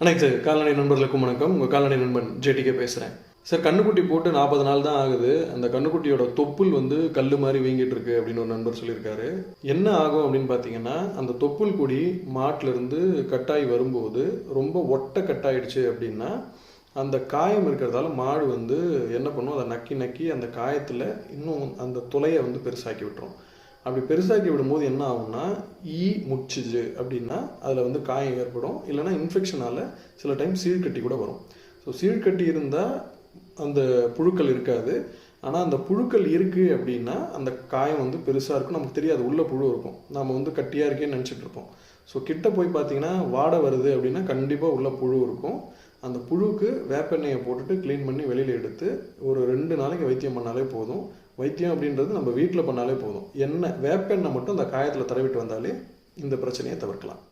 அனைத்து சார் கால்நடை நண்பர்களுக்கும் வணக்கம். உங்கள் கால்நடை நண்பன் ஜேடிகே பேசுகிறேன் சார் கண்ணுக்குட்டி போட்டு நாற்பது நாள் தான் ஆகுது. அந்த கண்ணுக்குட்டியோட தொப்புள் வந்து கல் மாதிரி வீங்கிட்டு இருக்கு அப்படின்னு ஒரு நண்பர் சொல்லியிருக்காரு. என்ன ஆகும் அப்படின்னு பார்த்தீங்கன்னா அந்த தொப்புள் கொடி மாட்டிலிருந்து கட்டாயி வரும்போது ரொம்ப ஒட்டை கட்டாயிடுச்சு அப்படின்னா அந்த காயம் இருக்கிறதால மாடு வந்து என்ன பண்ணும் அதை நக்கி நக்கி அந்த காயத்தில் இன்னும் அந்த துளையை வந்து பெருசாக்கி விட்டுரும். அப்படி பெருசாக்கி விடும்போது என்ன ஆகும்னா ஈ முச்சிச்சு அப்படின்னா அதில் வந்து காயம் ஏற்படும். இல்லைன்னா இன்ஃபெக்ஷனால் சில டைம் சீழ்கட்டி கூட வரும். ஸோ சீழ்கட்டி இருந்தால் அந்த புழுக்கள் இருக்காது. ஆனால் அந்த புழுக்கள் இருக்குது அப்படின்னா அந்த காயம் வந்து பெருசாக இருக்கும். நமக்கு தெரியாது. உள்ளே புழு இருக்கும். நாம் வந்து கட்டியாக இருக்கேன்னு நினச்சிட்டு இருப்போம். ஸோ கிட்ட போய் பார்த்தீங்கன்னா வாடை வருது அப்படின்னா கண்டிப்பாக உள்ளே புழு இருக்கும். அந்த புழுவுக்கு வேப்பெண்ணெயை போட்டுட்டு க்ளீன் பண்ணி வெளியில் எடுத்து ஒரு ரெண்டு நாளைக்கு வைத்தியம் பண்ணாலே போதும். வைத்தியம் அப்படின்றது நம்ம வீட்டில் பண்ணாலே போதும். எண்ணெய் வேப்பெண்ணெய் மட்டும் அந்த காயத்தில் தடவிட்டு வந்தாலே இந்த பிரச்சனையை தவிர்க்கலாம்.